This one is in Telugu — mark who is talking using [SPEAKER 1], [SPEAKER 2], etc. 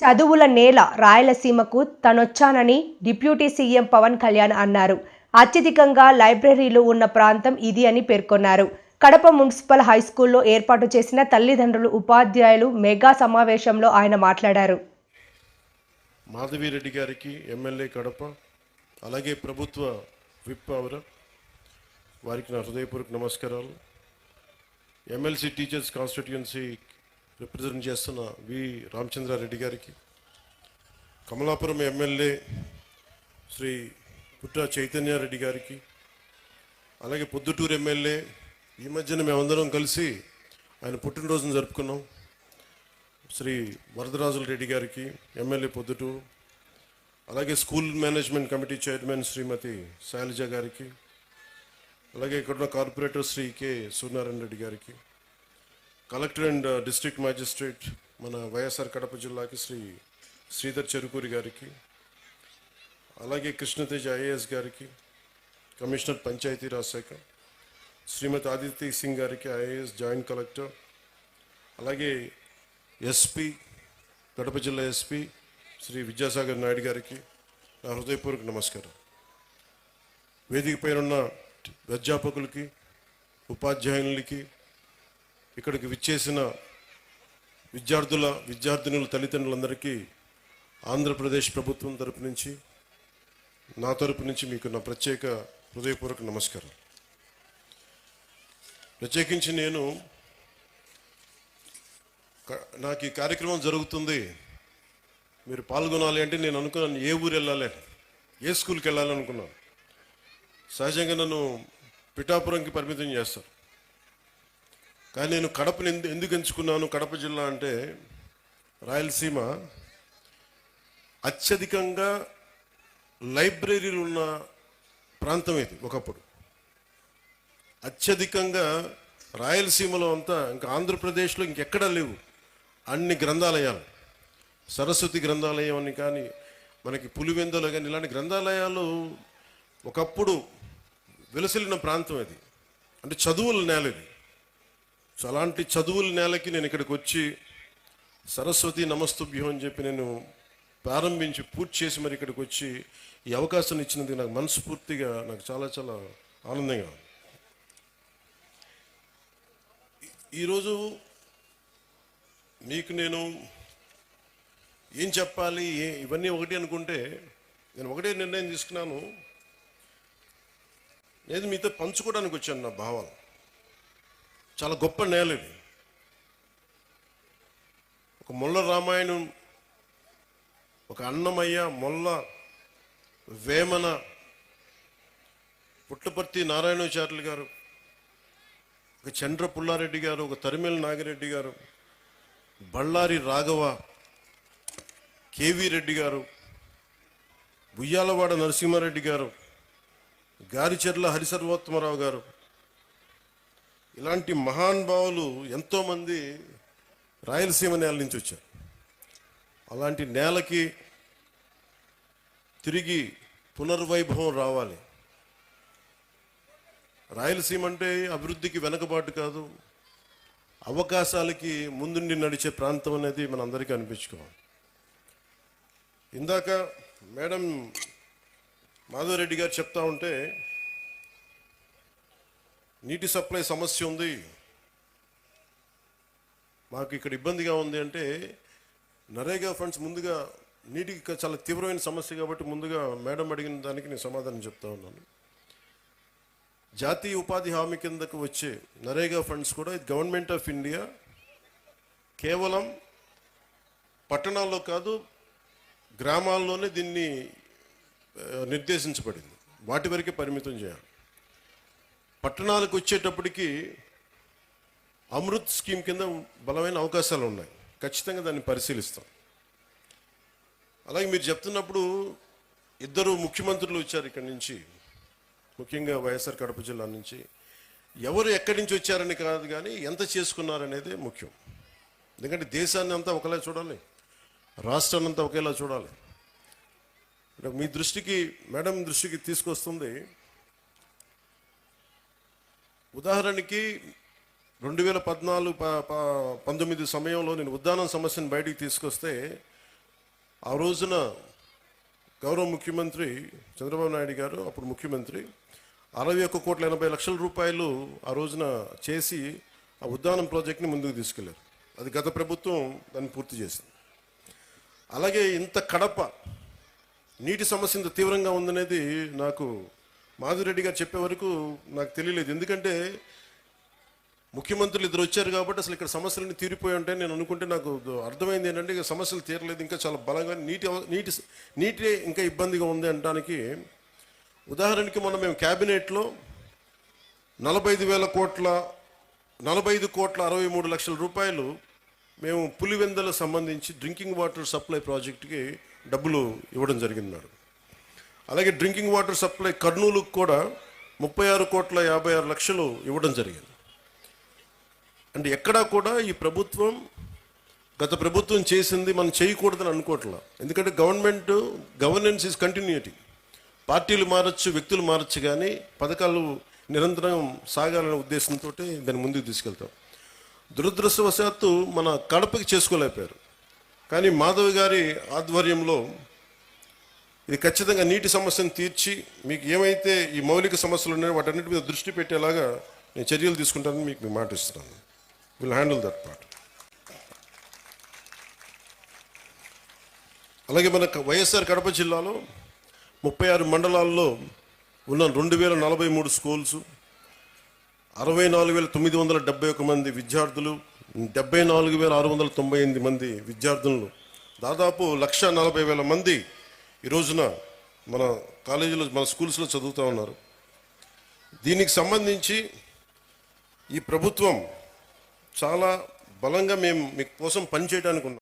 [SPEAKER 1] చదువుల నేల రాయలసీమకు తనొచ్చానని డిప్యూటీ సీఎం పవన్ కళ్యాణ్ అన్నారు. అత్యధికంగా లైబ్రరీలు ఉన్న ప్రాంతం ఇది అని పేర్కొన్నారు. కడప మున్సిపల్ హైస్కూల్లో ఏర్పాటు చేసిన తల్లిదండ్రులు ఉపాధ్యాయులు మెగా సమావేశంలో ఆయన మాట్లాడారు.
[SPEAKER 2] మాధవిరెడ్డి గారికి ఎమ్మెల్యే కడప అలాగే ప్రభుత్వ విప్ అవర వారికి నా హృదయపూర్వక నమస్కారాలు. ఎమ్మెల్సీ టీచర్స్ కాన్స్టిట్యుయెన్సీ రిప్రజెంట్ చేస్తున్న వి రామచంద్రారెడ్డి గారికి. కమలాపురం ఎమ్మెల్యే శ్రీ పుట్ట చైతన్యారెడ్డి గారికి అలాగే పొద్దుటూరు ఎమ్మెల్యే ఈ మధ్యన మేమందరం కలిసి ఆయన పుట్టినరోజును జరుపుకున్నాం. శ్రీ వరదరాజుల రెడ్డి గారికి ఎమ్మెల్యే పొద్దుటూరు అలాగే school management committee chairman Shrimati Shailaja గారికి అలాగే ఇక్కడ ఉన్న కార్పొరేటర్ శ్రీ కె సూర్యనారాయణ రెడ్డి గారికి కలెక్టర్ అండ్ డిస్ట్రిక్ట్ మ్యాజిస్ట్రేట్ మన వైఎస్ఆర్ కడప జిల్లాకి శ్రీ శ్రీధర్ చెరుకూరి గారికి అలాగే కృష్ణతేజ ఐఏఎస్ గారికి కమిషనర్ పంచాయతీరాజ్ శాఖ శ్రీమతి ఆదిత్య సింగ్ గారికి ఐఏఎస్ జాయింట్ కలెక్టర్ అలాగే ఎస్పీ కడప జిల్లా ఎస్పీ శ్రీ విద్యాసాగర్ నాయుడు గారికి నా హృదయపూర్వక నమస్కారం. వేదిక పైన ఉన్న అధ్యాపకులకి ఉపాధ్యాయులకి ఇక్కడికి విచ్చేసిన విద్యార్థుల విద్యార్థినుల తల్లిదండ్రులందరికీ ఆంధ్రప్రదేశ్ ప్రభుత్వం తరపు నుంచి నా తరపు నుంచి మీకు నా ప్రత్యేక హృదయపూర్వక నమస్కారం. ప్రత్యేకించి నేను నాకు ఈ కార్యక్రమం జరుగుతుంది. మీరు పాల్గొనాలి అంటే నేను అనుకున్నాను ఏ ఊరు వెళ్ళాలి ఏ స్కూల్కి వెళ్ళాలి అనుకున్నాను. సహజంగా నన్ను పిఠాపురంకి పరిమితం చేస్తారు. కానీ నేను కడపని ఎందు ఎందుకు ఎంచుకున్నాను? కడప జిల్లా అంటే రాయలసీమ అత్యధికంగా లైబ్రరీలు ఉన్న ప్రాంతం ఇది ఒకప్పుడు. అత్యధికంగా రాయలసీమలో అంతా ఇంకా ఆంధ్రప్రదేశ్లో ఇంకెక్కడా లేవు. అన్ని గ్రంథాలయాలు. సరస్వతి గ్రంథాలయం అని కానీ మనకి పులివెందులు కానీ ఇలాంటి గ్రంథాలయాలు ఒకప్పుడు వెలసిల్లిన ప్రాంతం అది. అంటే చదువుల నేల ఇది. సో అలాంటి చదువుల నేలకి నేను ఇక్కడికి వచ్చి సరస్వతి నమస్తుభ్యం అని చెప్పి నేను ప్రారంభించి పూర్తి చేసి మరి ఇక్కడికి వచ్చి ఈ అవకాశం ఇచ్చినందుకు నాకు మనస్ఫూర్తిగా నాకు చాలా చాలా ఆనందంగా ఉంది. ఈరోజు మీకు నేను ఏం చెప్పాలి ఇవన్నీ ఒకటి అనుకుంటే నేను ఒకటే నిర్ణయం తీసుకున్నాను. లేదు మీతో పంచుకోవడానికి వచ్చాను నా భావాలు. చాలా గొప్ప నేల ఇది. ఒక ముల్ల రామాయణం ఒక అన్నమయ్య మొల్ల వేమన పుట్టపర్తి నారాయణాచార్యులు గారు ఒక చంద్ర పుల్లారెడ్డి గారు ఒక తరిమేల నాగిరెడ్డి గారు బళ్ళారి రాఘవ కేవీ రెడ్డి గారు బుయ్యాలవాడ నరసింహారెడ్డి గారు గారిచెర్ల హరిసర్వోత్తమరావు గారు ఇలాంటి మహానుభావులు ఎంతోమంది రాయలసీమ నేల నుంచి వచ్చారు. అలాంటి నేలకి తిరిగి పునర్వైభవం రావాలి. రాయలసీమ అంటే అభివృద్ధికి వెనకబాటు కాదు అవకాశాలకి ముందుండి నడిచే ప్రాంతం అనేది మన అందరికీ అనిపించుకోవాలి. ఇందాక మేడం మాధవరెడ్డి గారు చెప్తా ఉంటే నీటి సప్లై సమస్య ఉంది. మాకు ఇక్కడ ఇబ్బందిగా ఉంది అంటే నరేగా ఫండ్స్ ముందుగా నీటికి చాలా తీవ్రమైన సమస్య కాబట్టి ముందుగా మేడం అడిగిన దానికి నేను సమాధానం చెప్తా ఉన్నాను. జాతీయ ఉపాధి హామీ కిందకు వచ్చే నరేగా ఫండ్స్ కూడా ఇది గవర్నమెంట్ ఆఫ్ ఇండియా కేవలం పట్టణాల్లో కాదు గ్రామాల్లోనే దీన్ని నిర్దేశించబడింది. వాటి వరకే పరిమితం చేయాలి. పట్టణాలకు వచ్చేటప్పటికి అమృత్ స్కీమ్ కింద బలమైన అవకాశాలు ఉన్నాయి. ఖచ్చితంగా దాన్ని పరిశీలిస్తాం. అలాగే మీరు చెప్తున్నప్పుడు ఇద్దరు ముఖ్యమంత్రులు వచ్చారు ఇక్కడి నుంచి. ముఖ్యంగా వైఎస్ఆర్ కడప జిల్లా నుంచి. ఎవరు ఎక్కడి నుంచి వచ్చారని కాదు కానీ ఎంత చేసుకున్నారనేది ముఖ్యం. ఎందుకంటే దేశాన్ని అంతా ఒకలా చూడాలి. రాష్ట్రాన్ని అంతా ఒకేలా చూడాలి. మీ దృష్టికి మేడం దృష్టికి తీసుకొస్తుంది ఉదాహరణకి రెండు వేల పద్నాలుగు ప- ప- పంతొమ్మిది సమయంలో నేను ఉద్దానం సమస్యను బయటికి తీసుకొస్తే ఆ రోజున గౌరవ ముఖ్యమంత్రి చంద్రబాబు నాయుడు గారు అప్పుడు ముఖ్యమంత్రి అరవై ఒక్క కోట్ల ఎనభై లక్షల రూపాయలు ఆ రోజున చేసి ఆ ఉద్దానం ప్రాజెక్ట్ని ముందుకు తీసుకెళ్ళారు. అది గత ప్రభుత్వం దాన్ని పూర్తి చేసింది. అలాగే ఇంత కడప నీటి సమస్య ఇంత తీవ్రంగా ఉందనేది నాకు మాధురెడ్డి గారు చెప్పే వరకు నాకు తెలియలేదు. ఎందుకంటే ముఖ్యమంత్రులు ఇద్దరు వచ్చారు కాబట్టి అసలు ఇక్కడ సమస్యలన్నీ తీరిపోయి ఉంటాయి నేను అనుకుంటే నాకు అర్థమైంది ఏంటంటే ఇక సమస్యలు తీరలేదు. ఇంకా చాలా బలంగా నీటి నీటి నీటి ఇంకా ఇబ్బందిగా ఉంది అనడానికి ఉదాహరణకి మొన్న మేము క్యాబినెట్లో నలభై వేల కోట్ల నలభై ఐదు కోట్ల అరవై మూడు లక్షల రూపాయలు మేము పులివెందలకు సంబంధించి డ్రింకింగ్ వాటర్ సప్లై ప్రాజెక్టుకి డబ్బులు ఇవ్వడం జరిగింది మేడం అలాగే డ్రింకింగ్ వాటర్ సప్లై కర్నూలుకు కూడా ముప్పై ఆరు కోట్ల యాభై ఆరు లక్షలు ఇవ్వడం జరిగింది. అంటే ఎక్కడా కూడా ఈ ప్రభుత్వం గత ప్రభుత్వం చేసింది మనం చేయకూడదని అనుకోవట్లా. ఎందుకంటే గవర్నమెంట్ గవర్నెన్స్ ఈజ్ కంటిన్యూటీ పార్టీలు మారచ్చు వ్యక్తులు మారచ్చు కానీ పథకాలు నిరంతరం సాగాలనే ఉద్దేశంతో దాన్ని ముందుకు తీసుకెళ్తాం. దురదృష్టవశాత్తు మన కడపకి చేసుకోలేకపోయారు. కానీ మాధవ్ గారి ఆధ్వర్యంలో ఇది ఖచ్చితంగా నీటి సమస్యను తీర్చి మీకు ఏమైతే ఈ మౌలిక సమస్యలు ఉన్నాయో వాటన్నిటి మీద దృష్టి పెట్టేలాగా నేను చర్యలు తీసుకుంటానని మీకు మాట ఇస్తున్నాను. విల్ హ్యాండిల్ దట్ పార్ట్ అలాగే మన వైఎస్ఆర్ కడప జిల్లాలో ముప్పై ఆరు మండలాల్లో ఉన్న రెండు వేల నలభై మూడు స్కూల్స్ అరవై నాలుగు వేల తొమ్మిది వందల డెబ్బై ఒక మంది విద్యార్థులు డెబ్బై నాలుగు వేల ఆరు వందల తొంభై ఎనిమిది మంది విద్యార్థులు దాదాపు లక్ష నలభై వేల మంది ఈ రోజున మన కాలేజీలో మన స్కూల్స్లో చదువుతూ ఉన్నారు. దీనికి సంబంధించి ఈ ప్రభుత్వం చాలా బలంగా మేము మీ కోసం పనిచేయడానికి ఉన్నాం